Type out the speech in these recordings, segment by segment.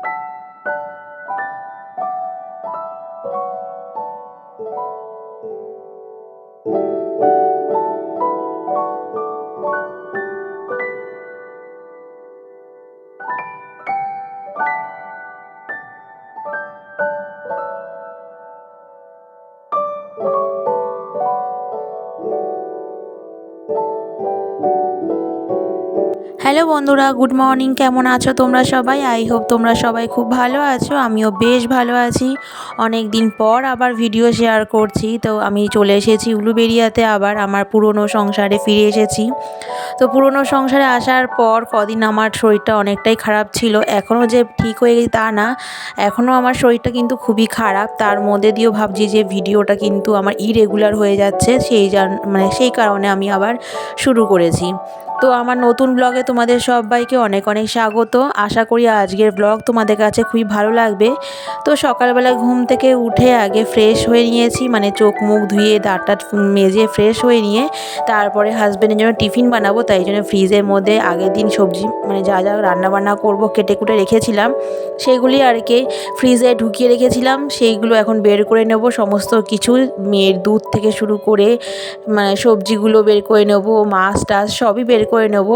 you hello বন্ধুরা, good morning. কেমন আছো তোমরা সবাই? আই হোপ তোমরা সবাই খুব ভালো আছো। আমিও বেশ ভালো আছি। অনেক দিন পর আবার ভিডিও শেয়ার করছি। তো আমি চলে এসেছি উলুবেরিয়াতে আবার। আমার পুরনো সংসারে ফিরে এসেছি। তো পুরনো সংসারে আসার পর কদিন আমার শরীরটা অনেকটাই খারাপ ছিল। এখনও যে ঠিক হয়ে গেছে তা না। এখনও আমার শরীরটা কিন্তু খুবই খারাপ। তার মধ্যে দিয়েও ভাবছি যে ভিডিওটা কিন্তু আমার ইরেগুলার হয়ে যাচ্ছে। সেই মানে সেই কারণে আমি আবার শুরু করেছি। তো আমার নতুন ব্লগে তোমাদের সবাইকে অনেক অনেক স্বাগত। আশা করি আজকের ব্লগ তোমাদের কাছে খুবই ভালো লাগবে। তো সকালবেলা ঘুম থেকে উঠে আগে ফ্রেশ হয়ে নিয়েছি মানে চোখ মুখ ধুয়ে দাঁত টাত মেজে ফ্রেশ হয়ে নিয়ে তারপরে হাজব্যান্ডের জন্য টিফিন বানাবো, তাই জন্য ফ্রিজের মধ্যে আগের দিন সবজি মানে যা যা রান্না বান্না করব, কেটে কুটে রেখেছিলাম, সেগুলি আর কি ফ্রিজে ঢুকিয়ে রেখেছিলাম, সেইগুলো এখন বের করে নেব, সমস্ত কিছু, মেয়ের দুধ থেকে শুরু করে মানে সবজিগুলো বের করে নেব, মাছ টাছ সবই বের করে নেব।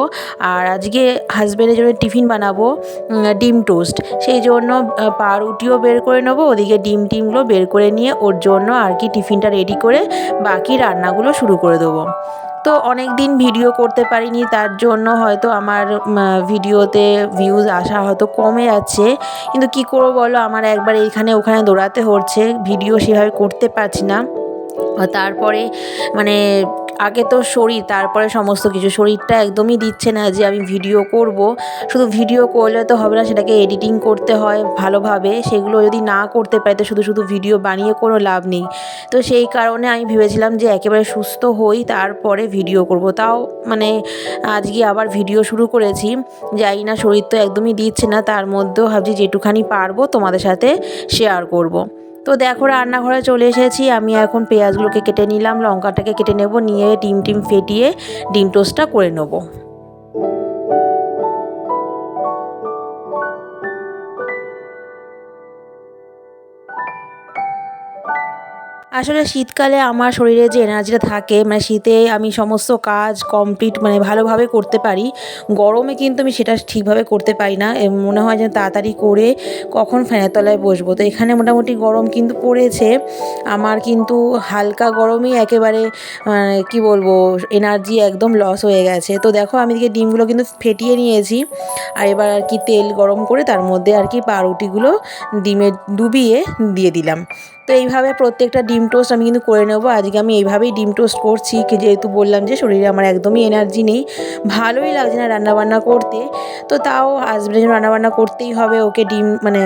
আর আজকে হাজব্যান্ডের জন্য টিফিন বানাবো ডিম টোস্ট সেই জন্য পাউরুটিও বের করে নেব, ওদিকে ডিম টিমগুলো বের করে নিয়ে ওর জন্য আর কি টিফিনটা রেডি করে বাকি রান্নাগুলো শুরু করে দেবো। তো অনেক দিন ভিডিও করতে পারিনি, তার জন্য হয়তো আমার ভিডিওতে ভিউজ আসা হয়তো কমে যাচ্ছে। কিন্তু কি করব বলো, আমার একবার এইখানে ওখানে দৌড়াতে হচ্ছে ভিডিও সেভাবে করতে পারছি না। তারপরে মানে আগে তো শরীর, তারপরে সমস্ত কিছু। শরীরটা একদমই দিচ্ছে না যে আমি ভিডিও করব। শুধু ভিডিও করলে তো হবে না, সেটাকে এডিটিং করতে হয় ভালোভাবে। সেগুলো যদি না করতে পারি, তো শুধু শুধু ভিডিও বানিয়ে কোনো লাভ নেই। তো সেই কারণে আমি ভেবেছিলাম যে একেবারে সুস্থ হই, তারপরে ভিডিও করব। তাও মানে আজকে আবার ভিডিও শুরু করেছি। যাই না, শরীর তো একদমই দিচ্ছে না, তার মধ্যেও ভাবছি যেটুখানি পারব তোমাদের সাথে শেয়ার করব। তো দেখো রান্নাঘরে চলে এসেছি। আমি এখন পেঁয়াজগুলোকে কেটে নিলাম, লঙ্কাটাকে কেটে নেব, নিয়ে ডিম টিম ফেটিয়ে ডিম টোস্টটা করে নেব। আসলে শীতকালে আমার শরীরে যে এনার্জিটা থাকে মানে শীতে আমি সমস্ত কাজ কমপ্লিট মানে ভালোভাবে করতে পারি, গরমে কিন্তু আমি সেটা ঠিকভাবে করতে পারি না। মনে হয় যেন তাড়াতাড়ি করে কখন ফ্যানের তলায় বসবো। তো এখানে মোটামুটি গরম কিন্তু পড়েছে। আমার কিন্তু হালকা গরমই একেবারে মানে কী বলব, এনার্জি একদম লস হয়ে গেছে। তো দেখো আমি দিকে ডিমগুলো কিন্তু ফেটিয়ে নিয়েছি। আর এবার আর কি তেল গরম করে তার মধ্যে আর কি পাউরুটিগুলো ডিমে ডুবিয়ে দিয়ে দিলাম। তো এইভাবে প্রত্যেকটা ডিম টোস্ট আমি কিন্তু করে নেব। আজকে আমি এইভাবেই ডিম টোস্ট করছি, কি যেহেতু বললাম যে শরীরে আমার একদমই এনার্জি নেই, ভালোই লাগছে না রান্নাবান্না করতে। তো তাও হাজব্যান্ডের জন্য রান্নাবান্না করতেই হবে, ওকে ডিম মানে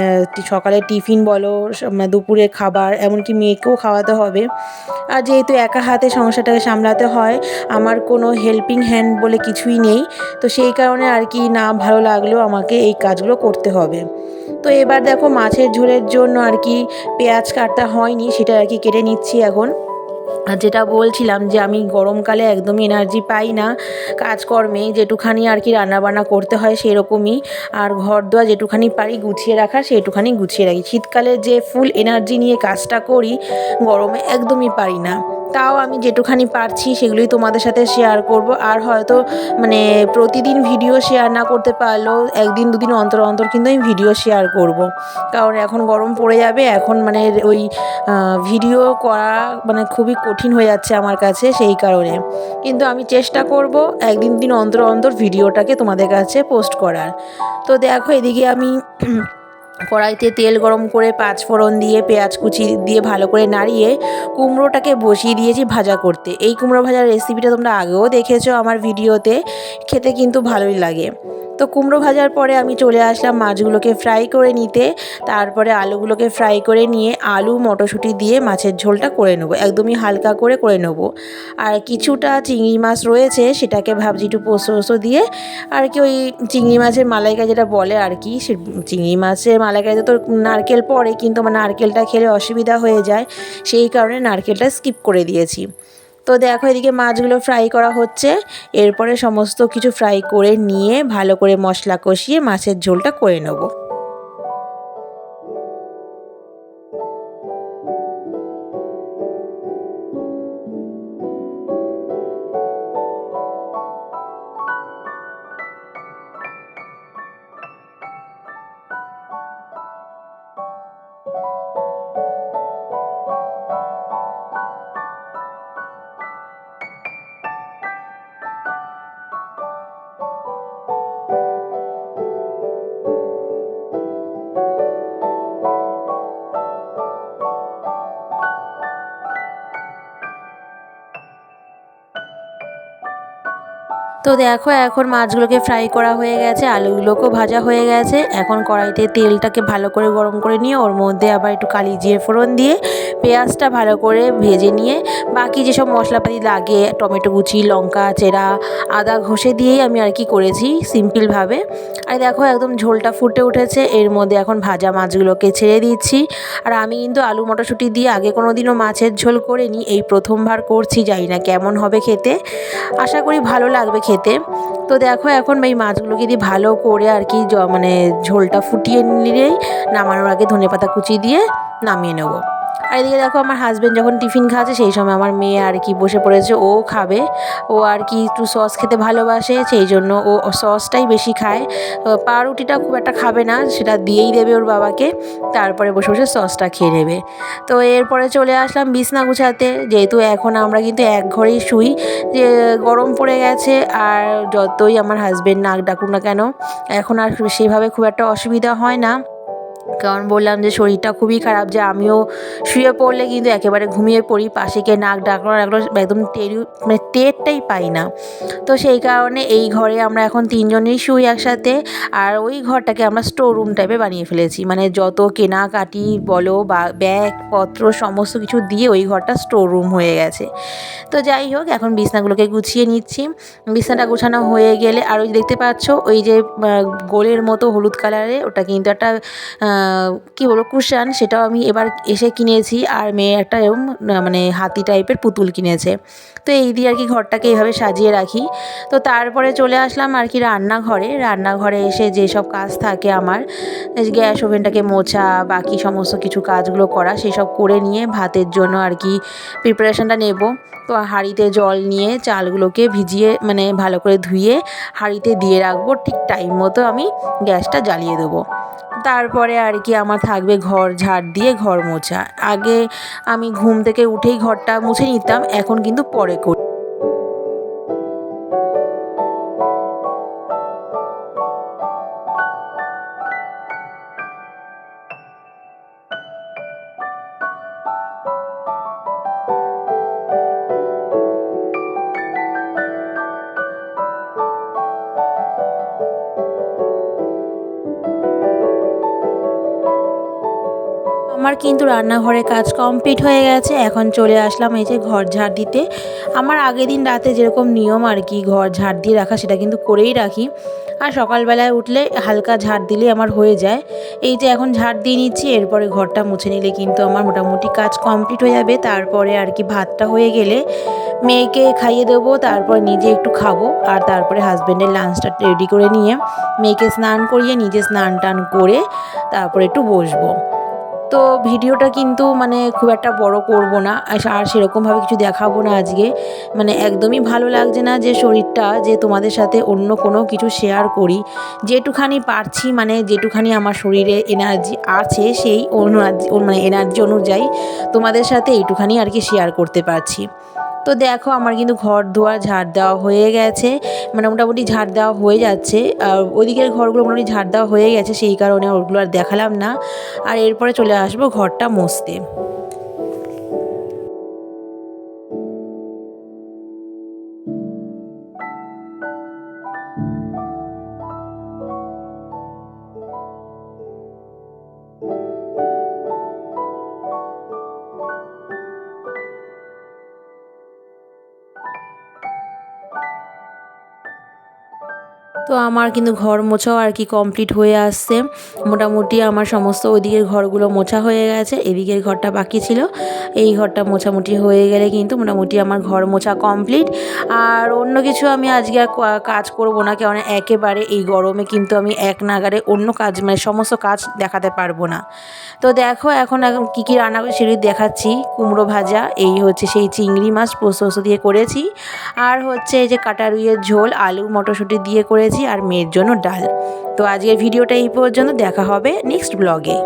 সকালে টিফিন বলো মানে দুপুরে খাবার, এমনকি মেয়েকেও খাওয়াতে হবে। আর যেহেতু একা হাতে সংসারটাকে সামলাতে হয়, আমার কোনো হেল্পিং হ্যান্ড বলে কিছুই নেই। তো সেই কারণে আর কি না ভালো লাগলেও আমাকে এই কাজগুলো করতে হবে। তো এবার দেখো মাছের ঝোলের জন্য আর কি পেঁয়াজ কাটা হয়নি, সেটা আর কি কেটে নিচ্ছি এখন। আর যেটা বলছিলাম যে আমি গরমকালে একদমই এনার্জি পাই না, কাজকর্মে যেটুখানি আর কি রান্নাবান্না করতে হয় সেরকমই, আর ঘর দোয়া যেটুখানি পারি গুছিয়ে রাখার সেটুখানি গুছিয়ে রাখি। শীতকালে যে ফুল এনার্জি নিয়ে কাজটা করি, গরমে একদমই পারি না। তাও আমি যেটুখানি পারছি সেগুলোই তোমাদের সাথে শেয়ার করব। আর হয়তো মানে প্রতিদিন ভিডিও শেয়ার না করতে পারলেও একদিন, দুদিন অন্তর অন্তর কিন্তু আমি ভিডিও শেয়ার করব। কারণ এখন গরম পড়ে যাবে, এখন মানে ওই ভিডিও করা মানে খুবই কঠিন হয়ে যাচ্ছে আমার কাছে সেই কারণে। কিন্তু আমি চেষ্টা করব একদিন দিন অন্তর অন্তর ভিডিওটাকে তোমাদের কাছে পোস্ট করার। তো দেখো, এদিকে আমি কড়াইতে তেল গরম করে পাঁচ ফোড়ন দিয়ে পেঁয়াজ কুচি দিয়ে ভালো করে নাড়িয়ে কুমড়োটাকে বসিয়ে দিয়েছি ভাজা করতে। এই কুমড়ো ভাজার রেসিপিটা তোমরা আগেও দেখেছ আমার ভিডিওতে খেতে কিন্তু ভালোই লাগে। তো কুমড়ো ভাজার পরে আমি চলে আসলাম মাছগুলোকে ফ্রাই করে নিতে। তারপরে আলুগুলোকে ফ্রাই করে নিয়ে আলু, মটরশুঁটি দিয়ে মাছের ঝোলটা করে নেব। একদমই হালকা করে করে নেব। আর কিছুটা চিংড়ি মাছ রয়েছে, সেটাকে ভাবছি একটু পোস্ত পোস্ত দিয়ে। আর কি ওই চিংড়ি মাছের মালাইকারি যেটা বলে আর কি, সে চিংড়ি মাছের মালাইকারিতে তো নারকেল পড়ে, কিন্তু আমার নারকেলটা খেলে অসুবিধা হয়ে যায়। সেই কারণে নারকেলটা স্কিপ করে দিয়েছি। তো দেখো এদিকে মাছগুলো ফ্রাই করা হচ্ছে। এরপরে সমস্ত কিছু ফ্রাই করে নিয়ে ভালো করে মশলা কষিয়ে মাছের ঝোলটা করে নেব। দেখো, এখন মাছগুলোকে ফ্রাই করা হয়ে গেছে, আলুগুলোকেও ভাজা হয়ে গেছে। এখন কড়াইতে তেলটাকে ভালো করে গরম করে নিয়ে, ওর মধ্যে আবার একটু কালি জিরে ফোড়ন দিয়ে পেঁয়াজটা ভালো করে ভেজে নিয়ে, বাকি যেসব মশলাপাতি লাগে, টমেটো কুচি, লঙ্কা, চেরা, আদা ঘষে দিয়েই আমি আর কি করেছি সিম্পলভাবে। আর দেখো, একদম ঝোলটা ফুটে উঠেছে, এর মধ্যে এখন ভাজা মাছগুলোকে ছেড়ে দিচ্ছি। আর আমি কিন্তু আলু মটরশুঁটি দিয়ে আগে কোনো দিনও মাছের ঝোল করিনি, এই প্রথমবার করছি, জানি না কেমন হবে খেতে। আশা করি ভালো লাগবে খেতে। খেতে তো দেখো এখন এই মাছগুলোকে দিয়ে ভালো করে আর কি মানে ঝোলটা ফুটিয়ে নিলেই নামানোর আগে ধনে পাতা কুচি দিয়ে নামিয়ে নেব। আর এদিকে দেখো আমার হাজব্যান্ড যখন টিফিন খাচ্ছে, সেই সময় আমার মেয়ে আর কি বসে পড়েছে, ও খাবে। ও আর কি একটু সস খেতে ভালোবাসে, সেই জন্য ও সসটাই বেশি খায়। পাউরুটিটা খুব একটা খাবে না, সেটা দিয়েই দেবে ওর বাবাকে, তারপরে বসে বসে সসটা খেয়ে নেবে। তো এরপরে চলে আসলাম বিছনা গুছাতে, যেহেতু এখন আমরা কিন্তু এক ঘরেই শুই, যে গরম পড়ে গেছে, আর যতই আমার হাজব্যান্ড নাক ডাকুক না কেন, এখন আর সেভাবে খুব একটা অসুবিধা হয় না। কারণ বললাম যে শরীরটা খুবই খারাপ যে আমিও শুয়ে পড়লে কিন্তু একেবারে ঘুমিয়ে পড়ি পাশে গিয়ে নাক ডাকলো ডাকলো একদম টেরি মানে টেরটাই পাই না। তো সেই কারণে এই ঘরে আমরা এখন তিনজনেই শুই একসাথে আর ওই ঘরটাকে আমরা স্টোর রুম টাইপে বানিয়ে ফেলেছি। মানে যত কেনাকাটি বলো বা ব্যাগপত্র সমস্ত কিছু দিয়ে ওই ঘরটা স্টোর রুম হয়ে গেছে। তো যাই হোক, এখন বিছনাগুলোকে গুছিয়ে নিচ্ছি। বিছনাটা গুছানো হয়ে গেলে আর ওই দেখতে পাচ্ছ, ওই যে গোলের মতো হলুদ কালারে ওটা কিন্তু একটা কী বলব, কুশান, সেটাও আমি এবার এসে কিনেছি আর মেয়ে একটা এরকম মানে হাতি টাইপের পুতুল কিনেছে। তো এই দিয়ে আর কি ঘরটাকে এইভাবে সাজিয়ে রাখি। তো তারপরে চলে আসলাম আর কি রান্নাঘরে। রান্নাঘরে এসে যেসব কাজ থাকে আমার গ্যাস ওভেনটাকে মোছা, বাকি সমস্ত কিছু কাজগুলো করা, সেসব করে নিয়ে ভাতের জন্য আর কি প্রিপারেশানটা নেব। তো হাঁড়িতে জল নিয়ে চালগুলোকে ভিজিয়ে মানে ভালো করে ধুয়ে হাঁড়িতে দিয়ে রাখব, ঠিক টাইম মতো আমি গ্যাসটা জ্বালিয়ে দেবো। তারপরে আর কি আমার থাকবে ঘর ঝাড় দিয়ে ঘর মোছা। আগে আমি ঘুম থেকে উঠেই ঘরটা মুছে নিতাম, এখন কিন্তু পরে করি। আমার কিন্তু রান্নাঘরে কাজ কমপ্লিট হয়ে গেছে। এখন চলে আসলাম এই যে ঘর ঝাড় দিতে। আমার আগের দিন রাতে যেরকম নিয়ম আর কি, ঘর ঝাড় দিয়ে রাখা সেটা কিন্তু করেই রাখি। আর সকালবেলায় উঠলে হালকা ঝাড় দিলে আমার হয়ে যায়। এই যে এখন ঝাড় দিয়ে নিচ্ছি, এরপরে ঘরটা মুছে নিলে কিন্তু আমার মোটামুটি কাজ কমপ্লিট হয়ে যাবে। তারপরে আর কি ভাতটা হয়ে গেলে মেয়েকে খাইয়ে দেবো, তারপর নিজে একটু খাব আর তারপরে হাজব্যান্ডের লাঞ্চটা রেডি করে নিয়ে মেয়েকে স্নান করিয়ে নিজে স্নান টান করে তারপরে একটু বসবো। তো ভিডিওটা কিন্তু মানে খুব একটা বড় করব না। আর সেরকমভাবে কিছু দেখাবো না আজকে। মানে একদমই ভালো লাগছে না যে শরীরটা, যে তোমাদের সাথে অন্য কোনো কিছু শেয়ার করি। যেটুখানি পারছি মানে যেটুখানি আমার শরীরে এনার্জি আছে, সেই মানে এনার্জি অনুযায়ী তোমাদের সাথে এইটুখানি আর কি শেয়ার করতে পারছি। তো দেখো আমার কিন্তু ঘর দুয়ার ঝাড় দেওয়া হয়ে গেছে। মানে মোটামুটি ঝাড় দেওয়া হয়ে যাচ্ছে। আর ওদিকের ঘরগুলো মোটামুটি ঝাড় দেওয়া হয়ে গেছে, সেই কারণে ওগুলো আর দেখালাম না। আর এরপরে চলে আসব ঘরটা মুছতে তো আমার কিন্তু ঘর মোছাও আর কি কমপ্লিট হয়ে আসছে। মোটামুটি আমার সমস্ত ওইদিকের ঘরগুলো মোছা হয়ে গেছে, এদিকের ঘরটা বাকি ছিল। এই ঘরটা মোছামুটি হয়ে গেলে কিন্তু মোটামুটি আমার ঘর মোছা কমপ্লিট আর অন্য কিছু আমি আজকে আর কাজ করব না কেন একেবারে এই গরমে কিন্তু আমি এক নাগারে অন্য কাজ মানে সমস্ত কাজ দেখাতে পারব না। তো দেখো এখন এখন কী কী রান্না করে সেগুলি দেখাচ্ছি। কুমড়ো ভাজা, এই হচ্ছে সেই চিংড়ি মাছ পোস্ত দিয়ে করেছি। আর হচ্ছে এই যে কাটারুইয়ের ঝোল, আলু মটরশুঁটি দিয়ে করেছি। আর মেয়ের জন্য ডাল। তো আজকের ভিডিওটা এই পর্যন্ত দেখা হবে নেক্সট ব্লগে